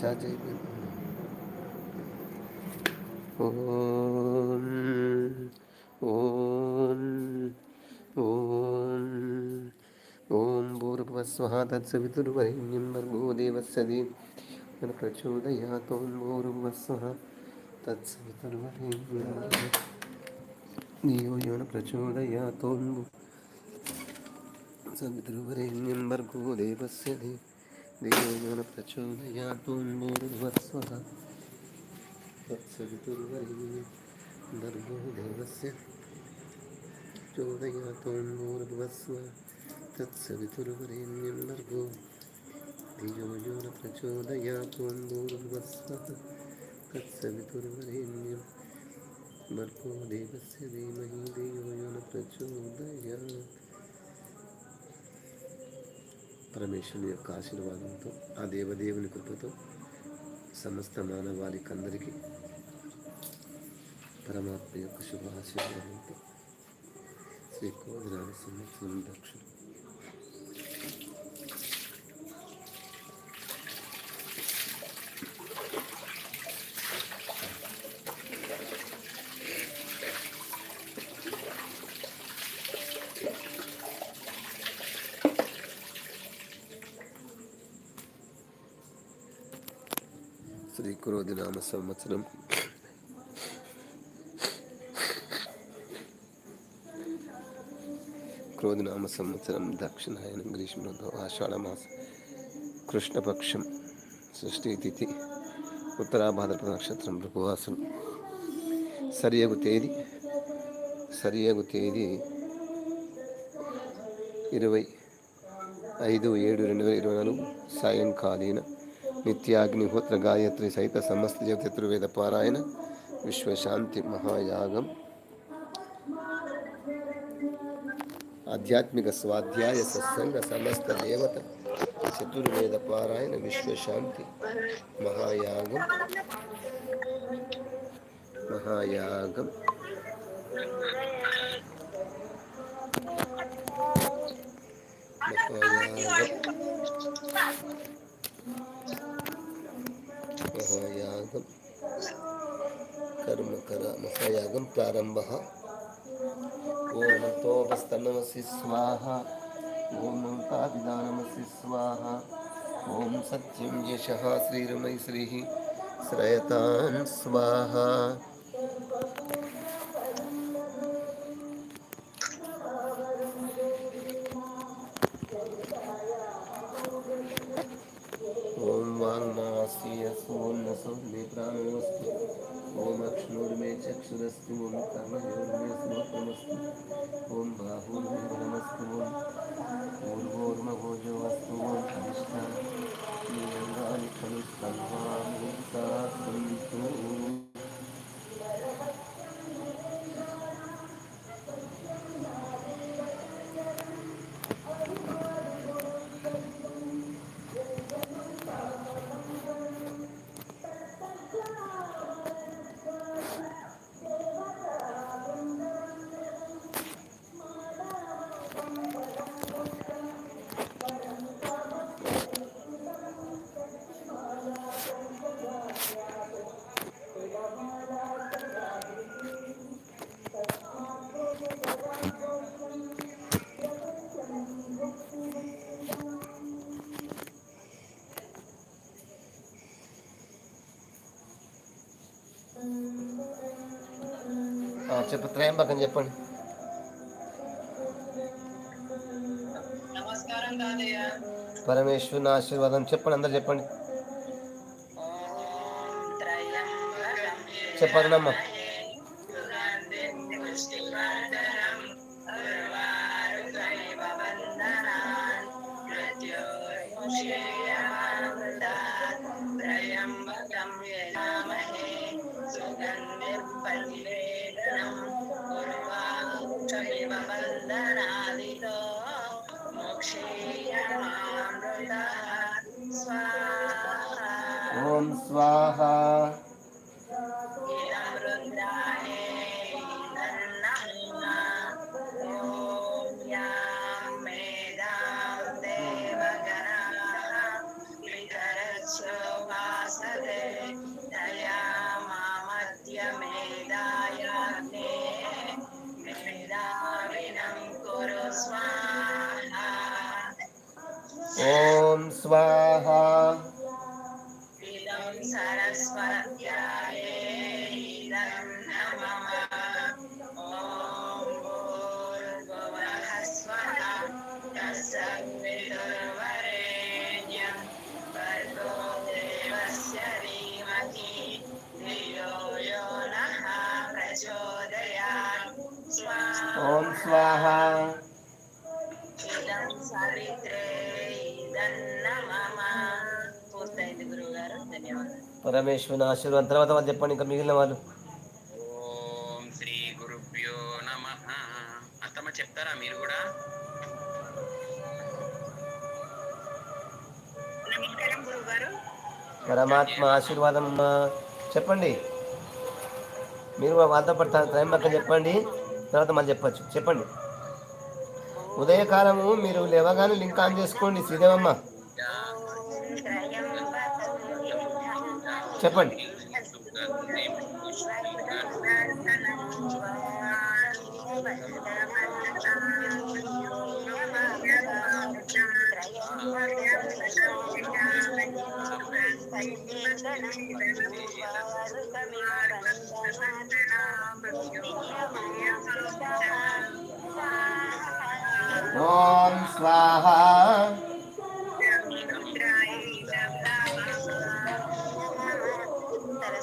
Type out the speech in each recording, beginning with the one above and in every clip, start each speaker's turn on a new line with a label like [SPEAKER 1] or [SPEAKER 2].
[SPEAKER 1] Charge అయిపోయింది. ఓం ఓం ఓం. ఓం భూర్భస్వ తత్సవితుర్వరిణ్యం భర్గోదేవస్సది నన్ను ప్రచోదయాత్ ఓం భూర్భస్వ తత్సవితుర్వరిణ్యం దియో యోన देवेन प्रचोदयातु मूर्ध्वत्स्वः वत्सवितुर्वरेण्य भर्गो देवस्य प्रचोदयातु मूर्ध्वस्व तत्सवितुर्वरेण्यं भर्गो धियो పరమేశ్వరుని యొక్క ఆశీర్వాదంతో ఆ దేవదేవుని కృపతో సమస్త మానవాళికి అందరికీ పరమాత్మ యొక్క శుభ ఆశీర్వాదంతో శ్రీ కోదిరాజ సంవత్సరం దక్షిణ శ్రీ క్రోధి నామ సంవత్సరం క్రోధనామ సంవత్సరం దక్షిణాయనం గ్రీష్మ ఋతువు ఆషాఢమాసం కృష్ణపక్షం సృష్టి తిథి ఉత్తరాభాద్రపద నక్షత్రం భృగువాసం సరియగు తేదీ సరియగు తేదీ ఇరవై ఐదు ఏడు రెండు వేల ఇరవై నాలుగు సాయంకాలీన నిత్యాగ్నిహోత్ర గాయత్రి సహిత సమస్త చతుర్వేద పారాయణ విశ్వశాంతి మహాయాగం ఆధ్యాత్మిక స్వాధ్యాయ సత్సంగ సమస్త దేవత చతుర్వేద పారాయణ విశ్వశాంతి మహాయాగం మహాయాగం మహాయాగం మహాయాగం కర్మకర మహాయాగం ప్రారంభ ఓం మంతోపస్తనమసి స్వాహ ఓం మంతాభిదానమసి స్వాహ ఓం సత్యం యశ శ్రీరమై శ్రీ శ్రయతాన్ స్వాహ ఓం चक्षुरस्तु मम कर्मयोर्मे स्मोत्रमस्तु ॐ बाहुर्मे చెప్పు త్రయంబకం చెప్పండి. పరమేశ్వరుని ఆశీర్వాదం చెప్పండి అందరు చెప్పండి. చెప్పండి అమ్మ
[SPEAKER 2] यो नः प्रचोदयात् स्वाहा
[SPEAKER 1] పరమేశ్వరుని ఆశీర్వాదం. తర్వాత వాళ్ళు చెప్పండి ఇంకా మిగిలిన వాళ్ళు.
[SPEAKER 3] ఓం శ్రీ గురుభ్యో నమ. అత్తమ్మ చెప్తారా మీరు కూడా?
[SPEAKER 1] పరమాత్మ ఆశీర్వాదం అమ్మా. చెప్పండి. మీరు వాళ్ళతో పాటు టైం పక్కన చెప్పండి. తర్వాత మళ్ళీ చెప్పచ్చు. చెప్పండి. ఉదయకాలము మీరు లేవగానే లింక్ ఆన్ చేసుకోండి శ్రీదేవమ్మ. చెప్పండి. ఓం స్వాహ.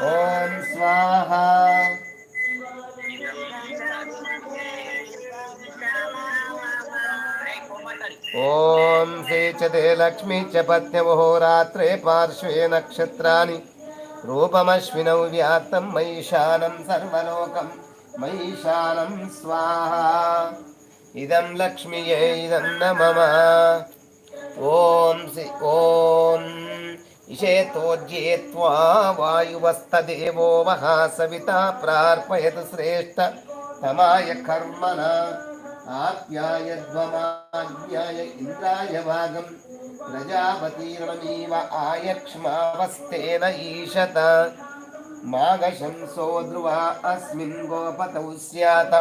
[SPEAKER 1] ఓం స్వాహ. ఓం శ్రీచతే లక్ష్మీ చ పత్యమహోరాత్రే పార్శ్వే నక్షత్రాన్ని రూపమశ్వినౌ వ్యాప్తం మహిషానం సర్వలోకం మహిషానం స్వాహ. ఇదం లక్ష్మియే ఇదం నమ. ఓం సి ఓం ఇషేతోజ్యేత్వా వాయువస్తదేవో వహ సవితా ప్రార్పయతు శ్రేష్ఠ తమాయ కర్మణ. ఆప్యాయద్వమాజ్ఞాయ ఇంద్రాయ భాగం ప్రజాపతిరణమీవ ఆయక్ష్మావస్తేన ఈశత మాఘశంసో ధ్రువ అస్మిన్ గోపతౌ స్యాత.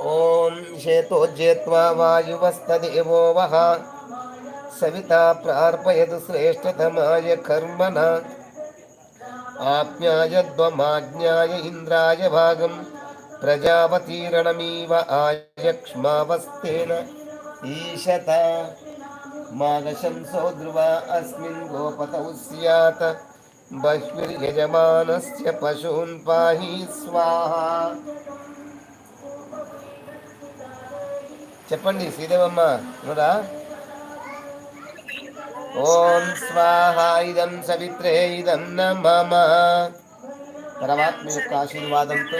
[SPEAKER 1] ॐ शेतोज्जेत्वा वायुवस्तदेवो वः। सविता प्रार्पयतु श्रेष्ठतमाय कर्मणा। आज्ञायद्वमाज्ञाय इन्द्राय भागम। प्रजावतीरणमीव आयक्ष्मावस्तेन ईशत। मानशंसो ध्रुवा अस्मिन् गोपतौ स्यात्। बह्विर्यजमानस्य पशून् पाहि स्वाहा। చెప్పండి శ్రీదేవమ్మ ఇవరా ఓం స్వాహా ఇదం సవిత్రే ఇదం మమ పరమాత్మ యొక్క ఆశీర్వాదంతో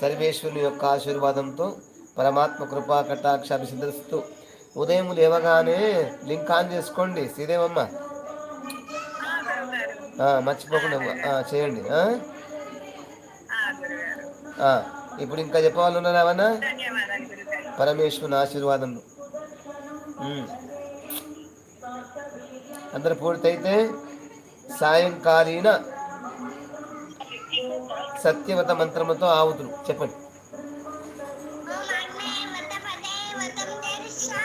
[SPEAKER 1] సర్వేశ్వరుని యొక్క ఆశీర్వాదంతో పరమాత్మ కృపా కటాక్ష అభిసిద్ధిస్తూ ఉదయం లేవగానే లింక్ ఆన్ చేసుకోండి శ్రీదేవమ్మ. మర్చిపోకుండా చేయండి ఇప్పుడు ఇంకా చెప్పవాళ్ళు పరమేశ్వరుని ఆశీర్వాదం ఉమ్. అందరు పూర్తయితే సాయంకాలీన సత్యవత మంత్రముతో ఆవుతులు. చెప్పండి.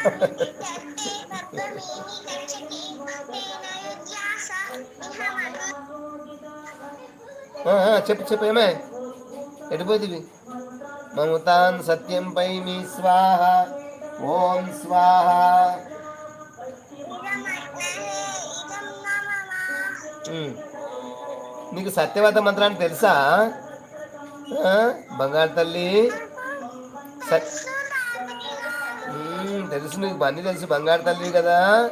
[SPEAKER 1] చెప్పు చెప్పు ఏమే? ఎడిపోతుంది మమతాన్ సత్యం పై మీ స్వాహ ఓం స్వాహ నీకు సత్యవత మంత్రాన్ని తెలుసా? బంగారు తల్లి. తెలుసు నీకు అన్నీ తెలుసు బంగారు తల్లి కదా.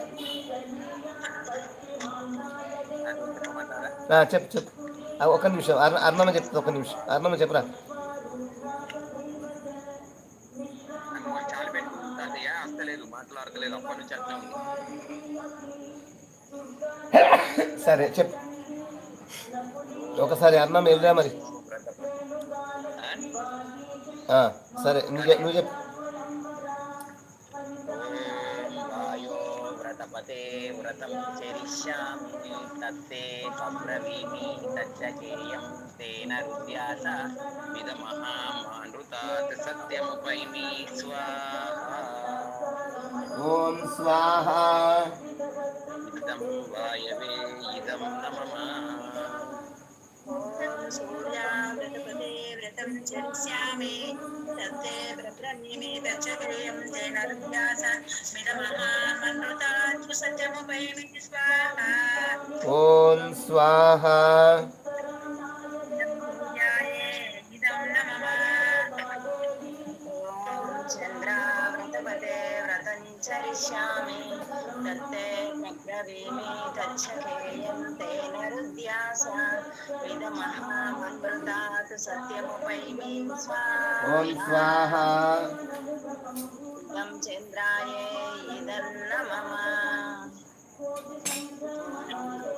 [SPEAKER 1] చెప్పు చెప్పు. ఆ, ఒక్క నిమిషం అర్ణ అర్ణమ్మ చెప్తుంది ఒక్క నిమిషం. అర్ణమ్మ చెప్పురా.
[SPEAKER 3] అస్తలేదు మాట్లాడతలేదు అప్పటి నుంచి అట్లా ఉంది
[SPEAKER 1] సరే చెప్పు ఒకసారి అర్ణమ్మ వెళ్ళరా మరి
[SPEAKER 3] ఆ?
[SPEAKER 1] ఆ, సరే నువ్వు చెప్- నువ్వు చెప్పు
[SPEAKER 3] వాయో వ్రతపతే వ్రతం చరిష్యామి తత్తే పబ్రవీమి తచ్చకేయం తేన రుద్యాస విదమహామానృతాత్ సత్యముపైమి స్వాహా
[SPEAKER 1] ఓం స్వాహ.
[SPEAKER 2] ఓం సూర్యామృతపదే తచ్చకేయం తేన రుద్యాస విదమహామనృతాత్ సత్యముపైమి
[SPEAKER 1] ఓం
[SPEAKER 2] స్వాహా చంద్రాయే ఇదన్నమమ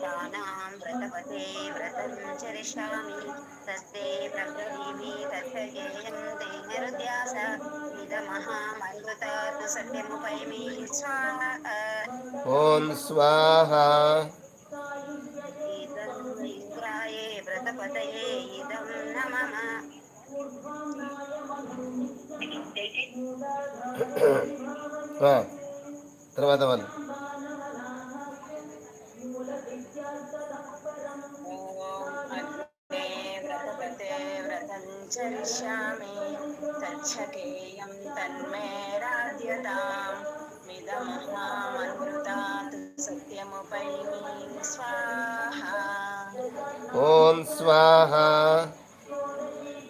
[SPEAKER 2] దానాం వ్రతపతే వ్రతం చరిష్యామి తస్తే ప్రబ్రవీమి తత్సగేయం తేన రుద్యాస ఇదమహామనృతాత్ సత్యముపైమి స్వాహ
[SPEAKER 1] ఓం స్వాహ
[SPEAKER 2] వ్రతపతయే ఇదం నమః
[SPEAKER 1] ఆ, తర్వాత వాళ్ళు
[SPEAKER 2] ఓం అగ్నే వ్రతపతే వ్రతం చరిష్యామి తచ్చకేయం తన్మే రాధ్యతాం మిదమహామనృతాత్ సత్యముపైమి స్వాహా
[SPEAKER 1] ఓం స్వాహ.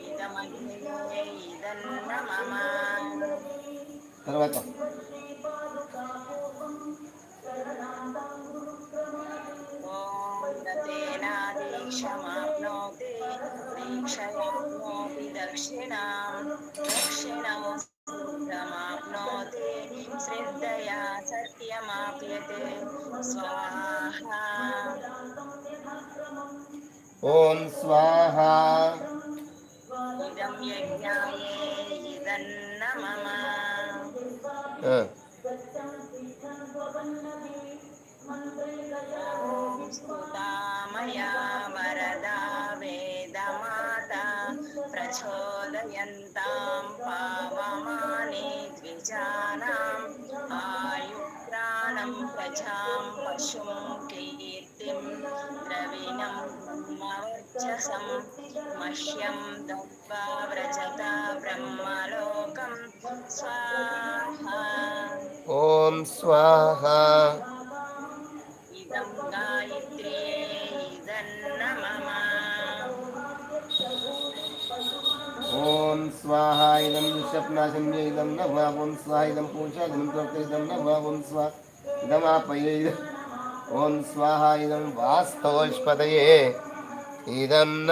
[SPEAKER 2] ఇదమగ్నే ఇదన్నమమ
[SPEAKER 1] తర్వాత.
[SPEAKER 2] ఓం దతేనా దీక్షమాప్నోతి దీక్షయాప్నోతి దక్షిణాం దక్షిణం సిద్ధమాప్నోతి శ్రద్ధయా సత్యమాప్యతే స్వాహా
[SPEAKER 1] ఓం స్వాహ
[SPEAKER 2] ఇదం యజ్ఞాయే ఇదన్న మమ
[SPEAKER 1] ఆ,
[SPEAKER 2] ఓం స్తుతామయా వరదా వేదమాత ప్రచోదయంతాం పావమాని ద్విజానాం ఆయుప్రాణం ప్రజాం పశుం కీర్తిం ద్రవిణం బ్రహ్మవర్చసం మహ్యం దత్వా వ్రజత బ్రహ్మలోకం స్వాహా
[SPEAKER 1] ఓం స్వాహ
[SPEAKER 2] ఇదం గాయత్ర్యే ఇదన్న మమ
[SPEAKER 1] ఓం స్వాహ ఇదం దుష్యప్నాశన్య ఇదం న వా ఓం ఓం స్వాహ ఇదం వాస్తవోష్పదయే. ఇదం న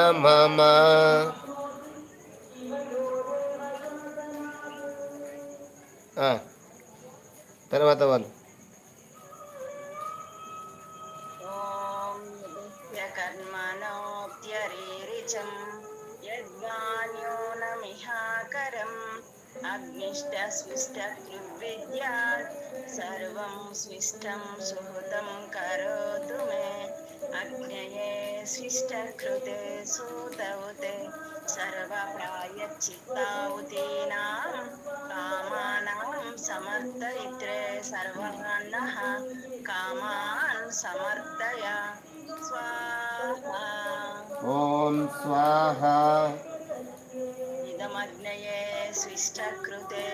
[SPEAKER 1] తర్వాత వాళ్ళు.
[SPEAKER 2] అగ్నిష్టస్విష్టకృవిద్యా సర్వం స్విష్టం సుహృతం కరోతు మే అగ్నయే స్విష్టకృతే సూతౌతే సర్వప్రాయచిత్తావుతీనాం కామానాం సమర్థయిత్రే సర్వాన్నః కామాన్ సమర్థయ స్వాహా
[SPEAKER 1] ఓం స్వాహ
[SPEAKER 2] ఇదమగ్నయే స్విష్టకృతే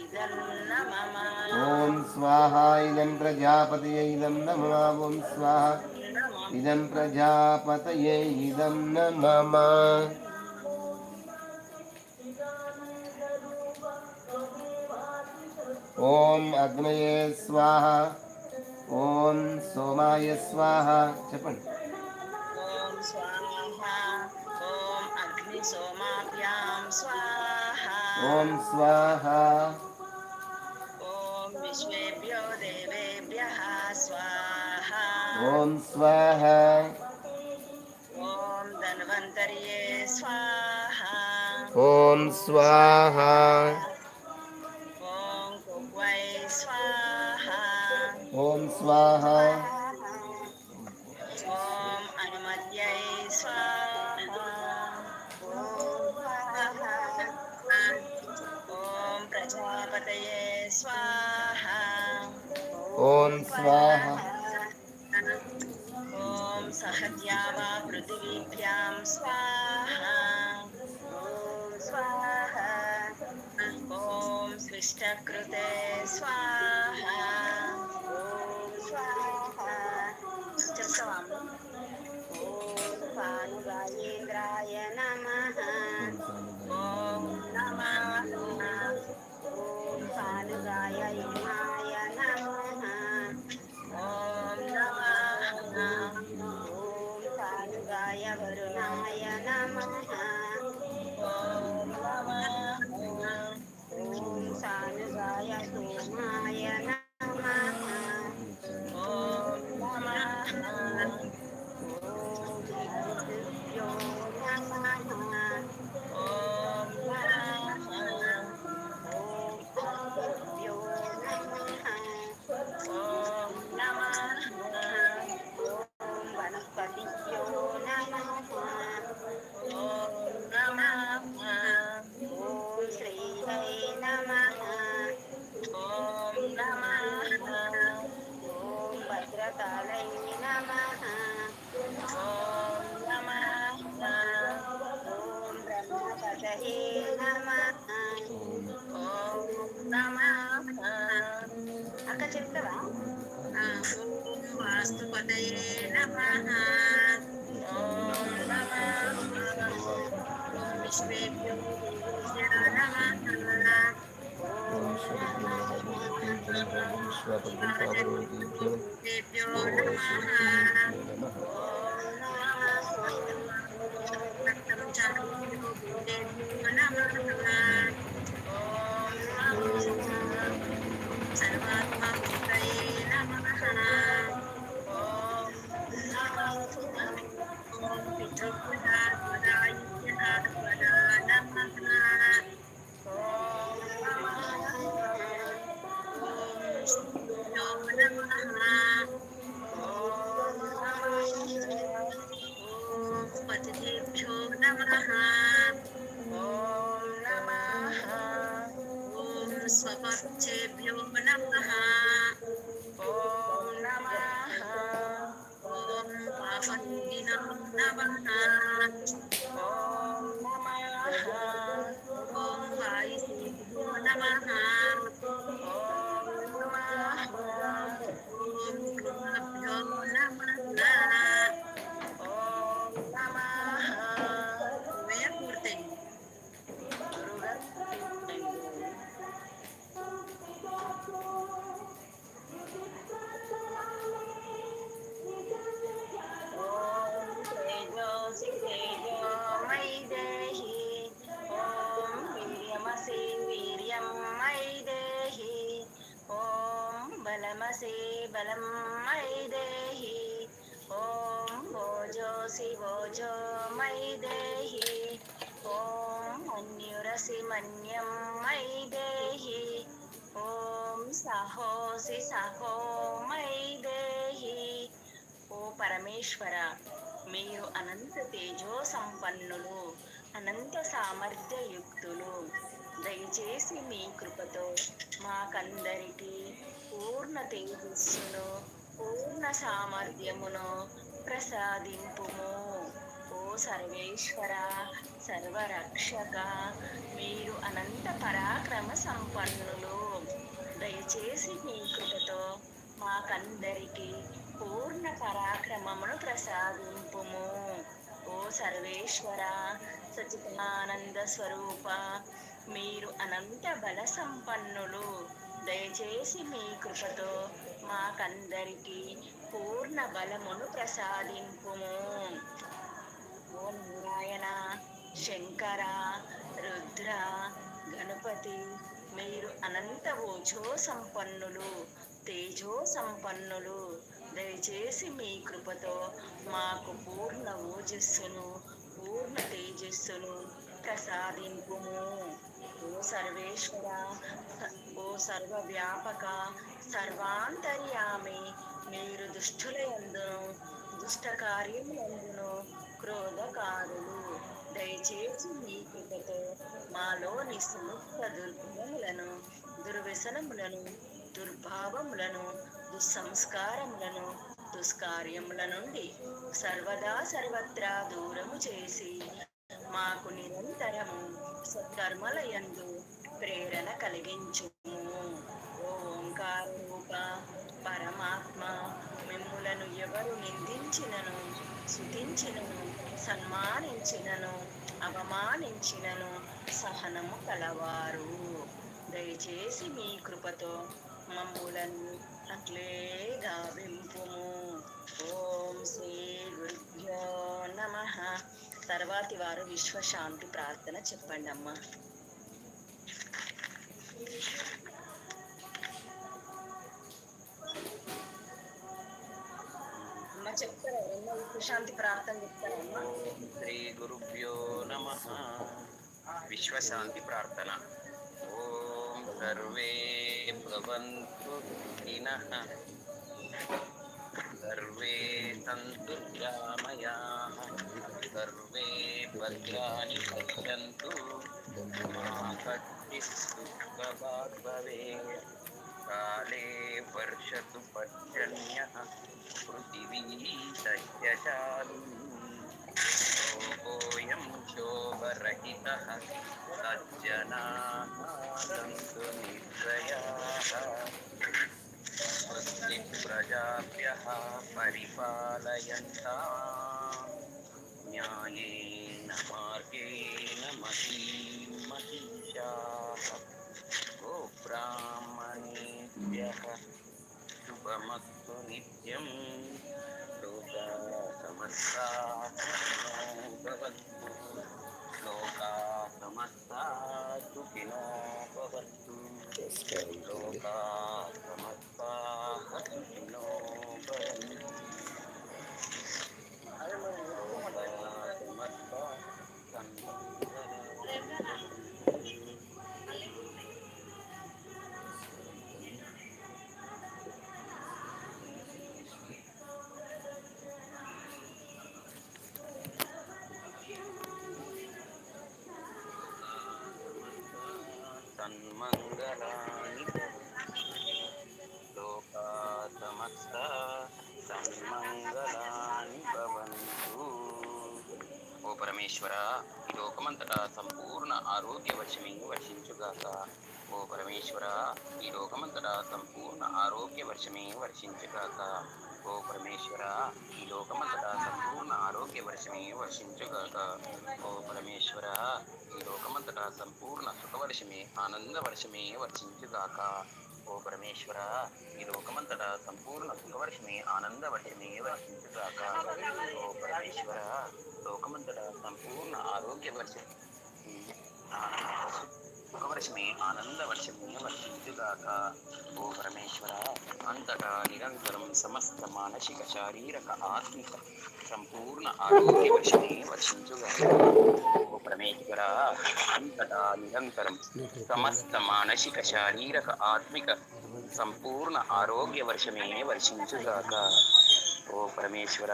[SPEAKER 2] ఇదన్న మమ
[SPEAKER 1] ఓం స్వాహ ఇదం ప్రజాపతయ ఇదం నమ ఓం స్వాహ ఇదం ప్రజాపతయ ఇదం నమ ఓం అగ్నయే స్వాహ ఓం సోమాయ స్వాహ చెప్పండి
[SPEAKER 2] ఓం స్వాహ ఓం స్వాహ.
[SPEAKER 1] ఓం
[SPEAKER 2] విశ్వేభ్యో దేవేభ్యః స్వాహ.
[SPEAKER 1] ఓం స్వాహ.
[SPEAKER 2] ఓం ధన్వంతర్యే స్వాహ.
[SPEAKER 1] ఓం స్వాహ.
[SPEAKER 2] ఓం కువై స్వాహ.
[SPEAKER 1] ఓం స్వాహ.
[SPEAKER 2] ఓం స్వాహ ఓం సహద్యావా పృథివీభ్యాం స్వాహ ఓం స్వాహ ఓం స్విష్టకృతే స్వాహ ఓం చెప్తావా? ఓం వాస్తుపతయే నమః ఓం నమః. ఓం విశ్వేభ్యో దేవేభ్యో నమః. ఓం దేవేభ్యో నమః. ఓం నమః. పతిభ్యో నమః ఓం నమః ఓం స్వపక్షేభ్యో నమః ఓం నమః ఓం పాపన్నినో నమః ఓం నమః ఓం వాయుసేభ్యో బలమసి బలం మై దేహి ఓం భోజోసి భోజో మై దేహి ఓం మన్యురసి మన్యం మై దేహి ఓం సహోసి సహో మై దేహి ఓ పరమేశ్వర మీరు అనంత తేజో సంపన్నులు అనంత సామర్థ్య యుక్తులు దయచేసి మీ కృపతో మాకందరికీ పూర్ణ తేజస్సును పూర్ణ సామర్థ్యమును ప్రసాదింపుము. ఓ సర్వేశ్వర సర్వరక్షక మీరు అనంత పరాక్రమ సంపన్నులు. దయచేసి మీ కృపతో మాకందరికీ పూర్ణ పరాక్రమమును ప్రసాదింపుము. ఓ సర్వేశ్వర సచితానంద స్వరూప మీరు అనంత బల సంపన్నులు దయచేసి మీ కృపతో మాకందరికి పూర్ణ బలమును ప్రసాదింపుము ఓ నారాయణ శంకర రుద్ర గణపతి మీరు అనంత ఓజో సంపన్నులు తేజో సంపన్నులు దయచేసి మీ కృపతో మాకు పూర్ణ ఓజస్సును పూర్ణ తేజస్సును ప్రసాదింపుము. ఓ సర్వేశ్వర స- ఓ సర్వవ్యాపక సర్వాంతర్యామి మీరు దుష్టుల యందును దుష్ట కార్యములందును క్రోధకారులు. దయచేసి మీ కృపతో మాలోని సుముక్త దుర్గుణములను దుర్వ్యసనములను దుర్భావములను దుస్సంస్కారములను దుష్కార్యముల నుండి సర్వదా సర్వత్రా దూరము చేసి మాకు నిరంతరము సత్కర్మల యందు ప్రేరణ కలిగించుము. ఓ రూప పరమాత్మ మిమ్ములను ఎవరు నిందించినను? శుతించినను? సన్మానించినను? అవమానించినను? సహనము కలవారు. దయచేసి మీ కృపతో మమ్ములను అట్లే గావింపుము. ఓం శ్రీ గురుభ్యో నమ. తర్వాతి వారు విశ్వశాంతి ప్రార్థన చెప్పండి అమ్మా అమ్మ చెప్తారా విశ్వశాంతి ప్రార్థన చెప్తారమ్మా.
[SPEAKER 3] శ్రీ గురుభ్యో నమ. విశ్వశాంతి ప్రార్థన. ఓం సర్వే భవంతు సర్వే సంతు రామయాః సర్వే భద్రాని పశ్యంతు భవే కాళే వర్షతు పర్జన్య పృథివీ సస్యశాలి లోకోయం శోభరహిత సజ్జనా సంతు నిర్దయా ప్రజాభ్య పరిపాలయంతా न्यायेन मार्गेण महीं महिषाः गोब्राह्मणेभ्यः शुभमस्तु नित्यं लोका समस्ता भवन्तु लोका समस्ता सुखिनो भवन्तु लोका समस्ता सुखिनो भवन्तु సన్మంగళాని లోకా సమస్త సన్మంగళాని భవంతు. ఓ పరమేశ్వర ఈ లోకమంతటా సంపూర్ణ ఆరోగ్య వర్షమే వర్షించుగాక. ఓ పరమేశ్వర ఈ లోకమంతటా సంపూర్ణ ఆరోగ్య వర్షమే వర్షించుగాక. ఓ పరమేశ్వర ఈ లోకమంతటా సంపూర్ణ ఆరోగ్య వర్షమే వర్షించుగాక. ఓ పరమేశ్వర ఈ లోకమంతటా సంపూర్ణ సుఖవర్షమే ఆనందవర్షమే వర్షించుగాక. ఓ పరమేశ్వర ఈ లోకమంతటా సంపూర్ణ సుఖవర్షమే ఆనందవర్షమే వర్షించుగాక. ఓ పరమేశ్వర లోకమంతటా సంపూర్ణ ఆరోగ్య వర్షం సుఖవర్షమే ఆనంద వర్షమే వర్షించుగాక ఓ పరమేశ్వర అంతటా నిరంతరం సమస్త మానసిక శారీరక ఆత్మిక సంపూర్ణ ఆరోగ్య వర్షమే వర్షించుగాక. ఓ పరమేశ్వర అంతటా నిరంతరం సమస్త మానసిక శారీరక ఆత్మిక సంపూర్ణ ఆరోగ్య వర్షమే వర్షించుగాక. ఓ పరమేశ్వర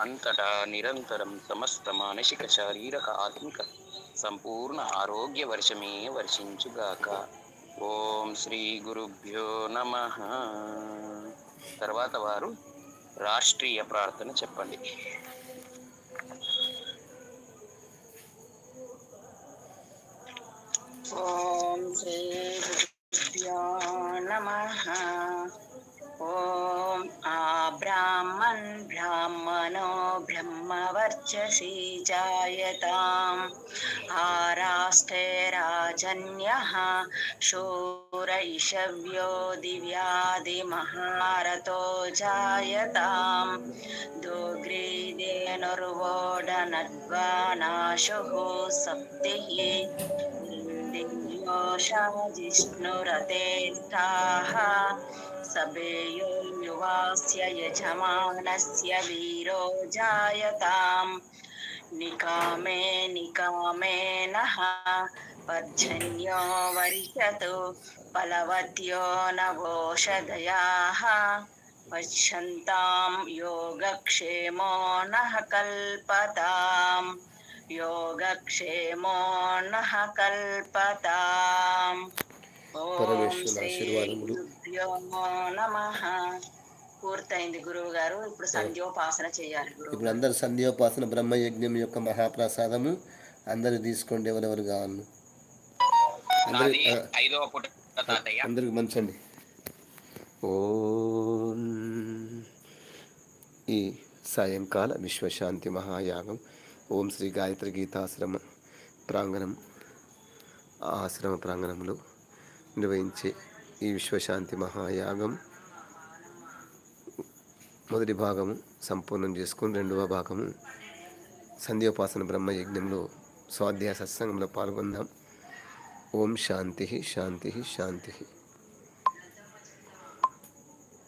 [SPEAKER 3] అంతటా నిరంతరం సమస్త మానసిక శారీరక ఆత్మిక సంపూర్ణ ఆరోగ్య వర్షమే వర్షించుగాక. ఓం శ్రీ గురుభ్యో నమ. తర్వాత వారు రాష్ట్రీయ ప్రార్థన చెప్పండి.
[SPEAKER 2] ఓం శ్రీ గురుభ్యో నమ. मण ब्राह्मण ब्राह्मणो ब्रह्मवर्चसी जायताम्। आराष्टे राजन्यः शूरैषव्यो दिव्यादिमहारतो जायताम्। दोग्रीदेनुर्वोडनद्वानाशुः सप्तिः। दिव्योषा जिष्णुरते सभेयो युवास्य यजमानस्य वीरो जायताम् निकामे निकामे नः पर्जन्यो वर्षतु फलवत्यो नवोषधयाः पश्यन्तां योगक्षेमो नः कल्पताम् योगक्षेमो नः कल्पताम् ఓం
[SPEAKER 1] పరమేశ్వరుని
[SPEAKER 2] శ్రీ
[SPEAKER 1] ఆశీర్వాదములు.
[SPEAKER 2] నమః. పూర్తయింది గురువు గారు ఇప్పుడు సంధ్యోపాసన చేయాలి
[SPEAKER 1] ఇప్పుడు అందరు సంధ్యోపాసన బ్రహ్మయజ్ఞం యొక్క మహాప్రసాదము అందరూ తీసుకోండి ఎవరెవరు కావాలి అందరికి మంచండి. ఓం. ఈ సాయంకాల విశ్వశాంతి మహాయాగం ఓం శ్రీ గాయత్రి గీతాశ్రమ ప్రాంగణం ఆశ్రమ ప్రాంగణంలో నిర్వహించే ఈ విశ్వశాంతి మహాయాగం మొదటి భాగము సంపూర్ణం చేసుకుని రెండవ భాగము సంధ్యోపాసన బ్రహ్మయజ్ఞంలో స్వాధ్యాయ సత్సంగంలో పాల్గొందాం. ఓం శాంతి శాంతి శాంతి.